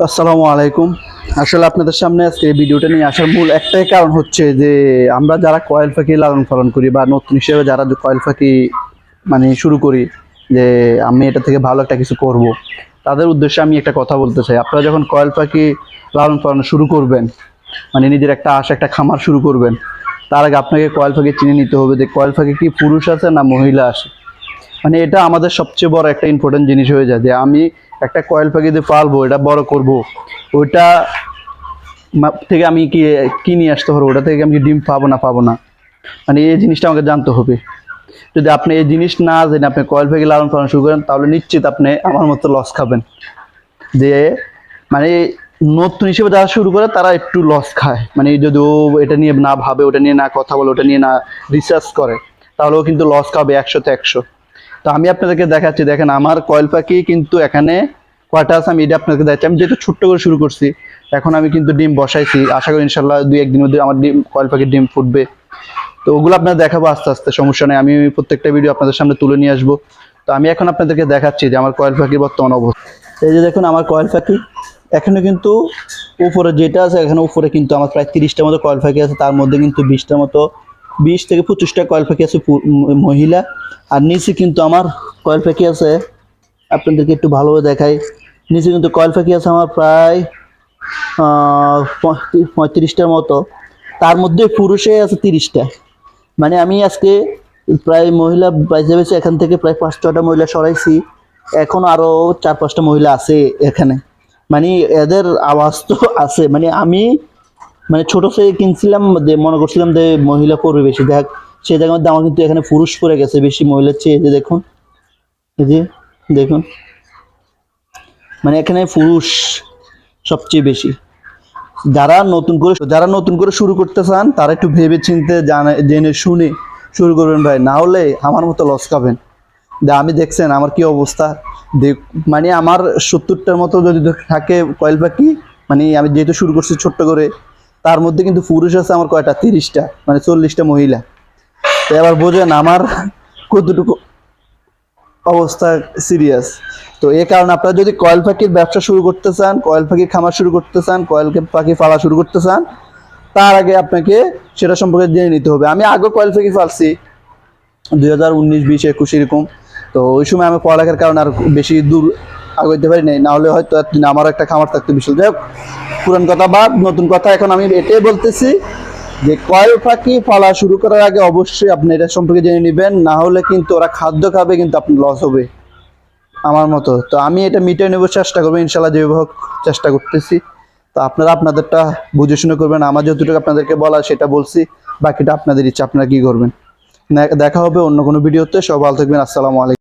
আসসালামু আলাইকুম আসলে আপনাদের সামনে আজকে এই ভিডিওটা নিয়ে আসার মূল একটাই কারণ হচ্ছে যে, আমরা যারা কয়েল পাখি লালন পালন করি বা নতুন হিসেবে যারা কয়েল পাখি মানে শুরু করি, যে আমি এটা থেকে ভালো একটা কিছু করব। তাদের উদ্দেশ্যে আমি একটা কথা বলতে চাই আপনারা যখন কয়েল পাখি লালন পালন শুরু করবেন মানে নিজের একটা আশা, একটা খামার শুরু করবেন, তার আগে আপনাকে কয়েল পাখি চিনে নিতে হবে যে কয়েল পাখি কি পুরুষ আছে না মহিলা আছে মানে এটা আমাদের সবচেয়ে বড় একটা ইম্পর্টেন্ট জিনিস হয়ে যায় যে আমি একটা কয়েল পাখি দিয়ে পালবো, এটা বড় করব। ওইটা থেকে আমি কি কি নিয়ে আসতে পারব? ওটা থেকে আমি ডিম পাবো না পাবো না? মানে এই জিনিসটা আমাকে জানতে হবে। যদি আপনি এই জিনিস না জেনে আপনি কয়েল পাখি লালন পালন শুরু করেন, তাহলে নিশ্চিত আপনি আমার মতো লস খাবেন। যে মানে নতুন হিসেবে যারা শুরু করে, তারা একটু লস খায়। মানে যদি ও এটা নিয়ে না ভাবে, ওটা নিয়ে না কথা বলে, ওটা নিয়ে না রিসার্চ করে তাহলে ও কিন্তু লস খাবে একশোতে একশো। তো আমি আপনাদেরকে দেখাচ্ছি, দেখেন আমার কয়েল পাখি কিন্তু এখানে কয়টা আছে আমি এটা আপনাদেরকে দেখাচ্ছি। আমি যেহেতু ছোট্ট করে শুরু করছি, এখন আমি কিন্তু ডিম বসাইছি। আশা করি ইনশাল্লাহ দুই, একদিনের মধ্যে আমার ডিম কয়েল পাখির ডিম ফুটবে। তো ওগুলো আপনাদের দেখাবো আস্তে আস্তে, সমস্যা নেই। আমি প্রত্যেকটা ভিডিও আপনাদের সামনে তুলে নিয়ে আসব। তো আমি এখন আপনাদেরকে দেখাচ্ছি যে আমার কয়েল পাখির বর্তমান অবস্থা। এই যে দেখুন আমার কয়েল পাখি, এখানে কিন্তু উপরে যেটা আছে, এখানে উপরে কিন্তু আমার প্রায় তিরিশটার মতো কয়েল পাখি আছে। তার মধ্যে কিন্তু বিশটার মতো বিশ থেকে পঁচিশটা কয়েল পাখি আছে মহিলা। আর নিচে কিন্তু আমার কয়েল পাখি আছে, আপনাদেরকে একটু ভালোভাবে দেখাই। নিচে কিন্তু কয়েল পাখি আছে আমার প্রায় পঁয়ত্রিশটার মতো। তার মধ্যে পুরুষে আছে তিরিশটা। মানে আমি আজকে প্রায় মহিলা বাইজে বেছে এখান থেকে প্রায় পাঁচ ছটা মহিলা সরাইছি, এখন আরও চার পাঁচটা মহিলা আছে এখানে। মানে এদের আওয়াজ তো আছে। মানে আমি মানে ছোট থেকে কিনছিলাম মনে করছিলাম যে মহিলা পড়বে বেশি। দেখ, সেই জায়গার মধ্যে আমার কিন্তু এখানে পুরুষ পড়ে গেছে বেশি মহিলার চেয়ে যে দেখুন। এই যে, দেখুন। মানে এখানে পুরুষ সবচেয়ে বেশি। যারা নতুন করে, যারা নতুন করে শুরু করতে চান, তারা একটু ভেবে চিনতে জানে, জেনে শুনে শুরু করবেন ভাই। না হলে আমার মতো লস খাবেন। আমি দেখছেন আমার কি অবস্থা। মানে আমার সত্তরটার মতো যদি থাকে কয়েল পাখি মানে আমি যেহেতু শুরু করছি ছোট্ট করে তার মধ্যে কিন্তু পুরুষ আছে আমার কয়টা? তিরিশটা মানে চল্লিশটা মহিলা। তো এবার বোঝেন আমার কতটুকু অবস্থা সিরিয়াস তো এই কারণে আপনারা যদি কয়েল পাখির ব্যবসা শুরু করতে চান, কয়েল পাখির খামার শুরু করতে চান, কয়েল পাখি পালা শুরু করতে চান, তার আগে আপনাকে সেটা সম্পর্কে জেনে নিতে হবে। আমি আগে কয়েল পাখি পালছি, দুই হাজার উনিশ, বিশ, একুশ এরকম। তো ওই সময় আমি পড়ালেখার কারণে আর বেশি দূর আগাইতে পারি নাই। না হলে হয়তো এতদিন আমার একটা খামার থাকতো বিশাল। যাই পুরান কথা বাদ নতুন কথা, এখন আমি এটাই বলতেছি যে কয়েল পাখি পালা শুরু করার আগে অবশ্যই আপনি এটা সম্পর্কে জেনে নেবেন। না হলে কিন্তু ওরা খাদ্য খাবে, কিন্তু আপনি লস হবে। আমার মতো। তো আমি এটা মিটিয়ে নেব, চেষ্টা করব ইনশাল্লাহ যেভাবে হোক চেষ্টা করতেছি। তো আপনারা আপনাদেরটা বুঝে শুনে করবেন। আমার যতটুকু আপনাদেরকে বলা সেটা বলছি। বাকিটা আপনাদের ইচ্ছা, আপনারা কি করবেন? দেখা হবে অন্য কোনো ভিডিওতে। সব ভালো থাকবেন। আসসালামু আলাইকুম।